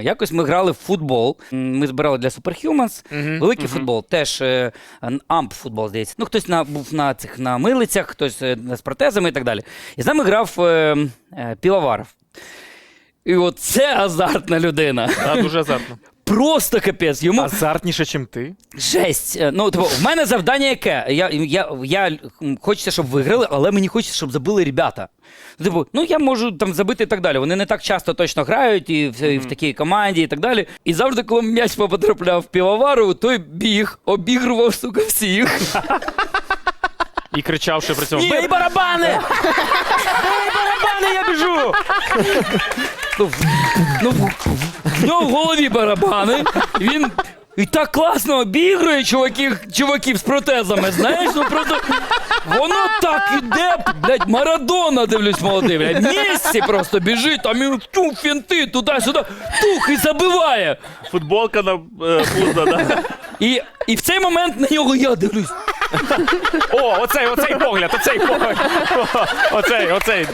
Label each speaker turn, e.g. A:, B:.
A: Якось ми грали в футбол. Ми збирали для Superhumans. Великий футбол, теж е, амп футбол, здається. Ну, хтось на, був на цих на милицях, хтось е, з протезами і так далі. І з нами грав е, е, Півоваров. І оце азартна людина.
B: Да, дуже азартно.
A: Просто капець. Йому
B: Азартніше, ніж ти.
A: Жесть. Е, Ну, типу, в мене завдання яке? Я, я, я хочеться, щоб виграли, але мені хочеться, щоб забили ребята. Ну, Типу, ну я можу там забити і так далі. Вони не так часто точно грають і в, і в такій команді, і так далі. І завжди, коли м'яч потрапляв в півовару, той біг, обігрував, сука, всіх.
B: І кричавши при цьому: Бей барабани! Бей барабани, я біжу!
A: Ну, в, ну, в, в нього в голові барабани. Він. І так класно обігрує чуваків, чуваків з протезами, знаєш, ну просто воно так іде, блядь, Марадона, дивлюсь, молодий, блядь, місці просто біжить, там і ту фінти, туди-сюди, тух і забиває.
B: Футболка на е, пузо, да?
A: І, і в цей момент на нього я дивлюсь.
B: О, оцей, оцей погляд, оцей погляд. Оцей, оцей.